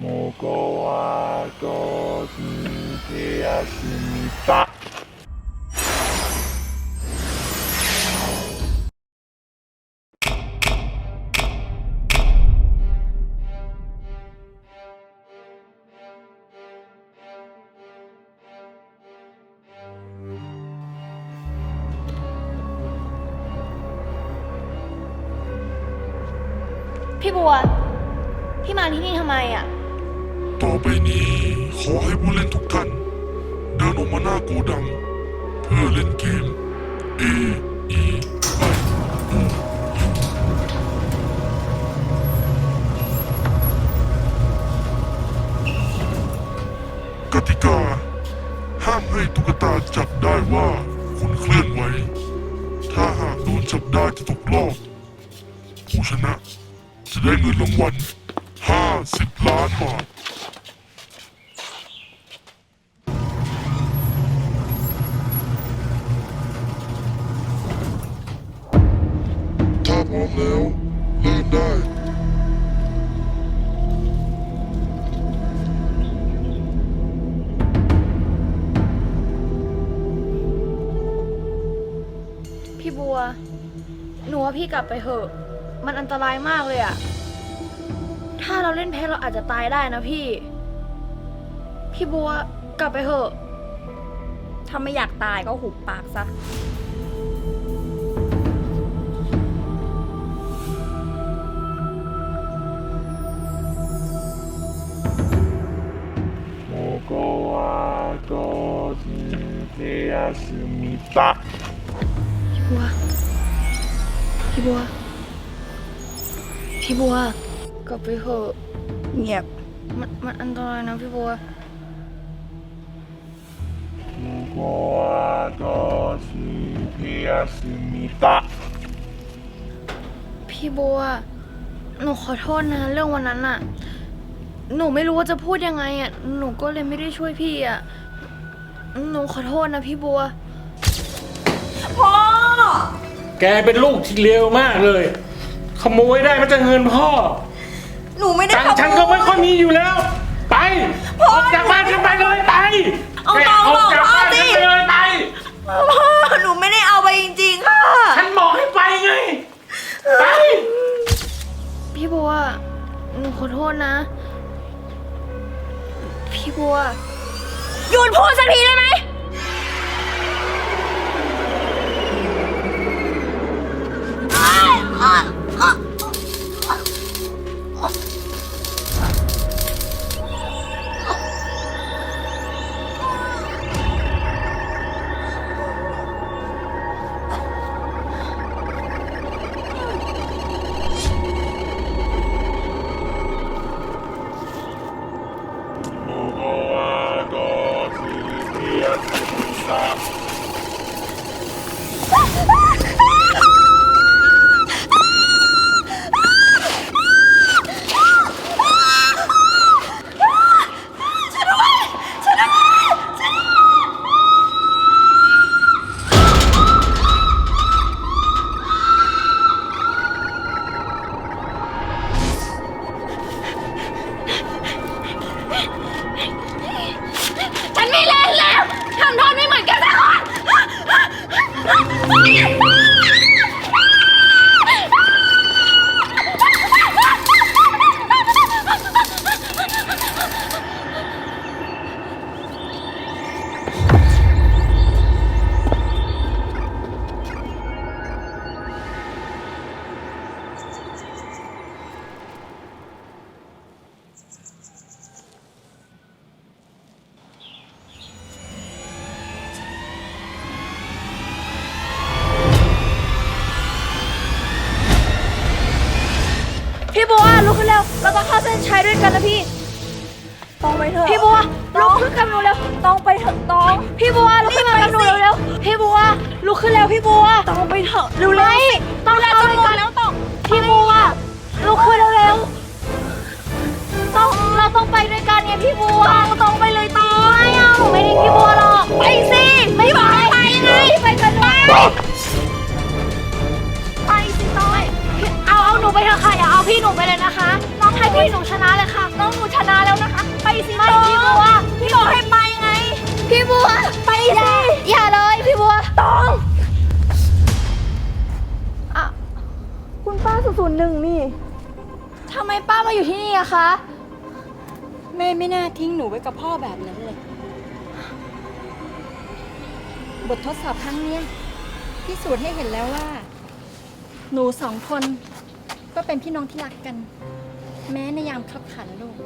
โมโกวาโตสิเทียสิตะพี่บัว พี่มาที่นี่ทำไมอะ ต่อไปนี้ ขอให้ผู้เล่นทุกท่าน เดินออกมาหน้าโกดัง เพื่อเล่นเกม A E I O กติกา ห้ามให้ตุ๊กตาจับได้ว่าคุณเคลื่อนไหว ถ้าหากโดนจับได้จะตกรอบผู้ชนะ จะได้เงินรางวัล50 ล้านบาท พี่บัว หนูว่าพี่กลับไปเถอะ มันอันตรายมากเลยอ่ะ ถ้าเราเล่นแพ้เราอาจจะตายได้นะพี่ พี่บัวกลับไปเถอะ ถ้าไม่อยากตายก็หุบปากซะ ここはどうして休みた พี่ บัว พี่บัว พี่บัว กลับไปเถอะเงียบ มันมันอันตรายนะพี่บัว พี่บัว หนูขอโทษนะ เรื่องวันนั้นอะหนูไม่รู้ว่าจะพูดยังไงอะหนูก็เลยไม่ได้ช่วยพี่อะหนูขอโทษนะพี่บัวพ่อ แกเป็นลูกที่เลวมากเลย ขโมยได้มาจากเงินพ่อ หนูไม่ได้ตังขค์ฉันก็ไม่ค่อยมีอยู่แล้ว ไปพ่อออกจากบ้านฉันไปเลยไปเอาแกตังค์ออกจากบอกพ่อบ้านสิ ฉันไปเลยไปพ่อหนูไม่ได้เอาไปจริงๆค่ะ ฉันบอกให้ไปไงไป พี่บัว หนูขอโทษนะ พี่บัว หยุดพูดสักทีได้ไหม 休 Yeah. ร็ว เราต้องเข้าเส้นชัยด้วยกันนะพี่ ตองไปเถอะพี่บัวลุกขึ้นกับหนูเร็วตองไปเถอะตอง พี่บัวลุกขึ้นมากับหนูเร็วๆพี่บัวลุกขึ้นเร็วพี่บัวตองไปเถอะ ฮ้ยหนูชนะเลยค่ะน้องหนูชนะแล้วนะคะ ไปสิไม่พี่บัวพี่บอกให้ไปไง พี่บัวไปสิอย่าเลยพี่บัวต้องอะคุณป้าศูนย์หนึ่งนี่ทำไมป้ามาอยู่ที่นี่อะคะแม่ไม่น่าทิ้งหนูไว้กับพ่อแบบนั้นเลย บททดสอบครั้งนี้พิสูจน์ให้เห็นแล้วว่า หนูสองคนก็เป็นพี่น้องที่รักกัน แม้ในยามขับขันลูก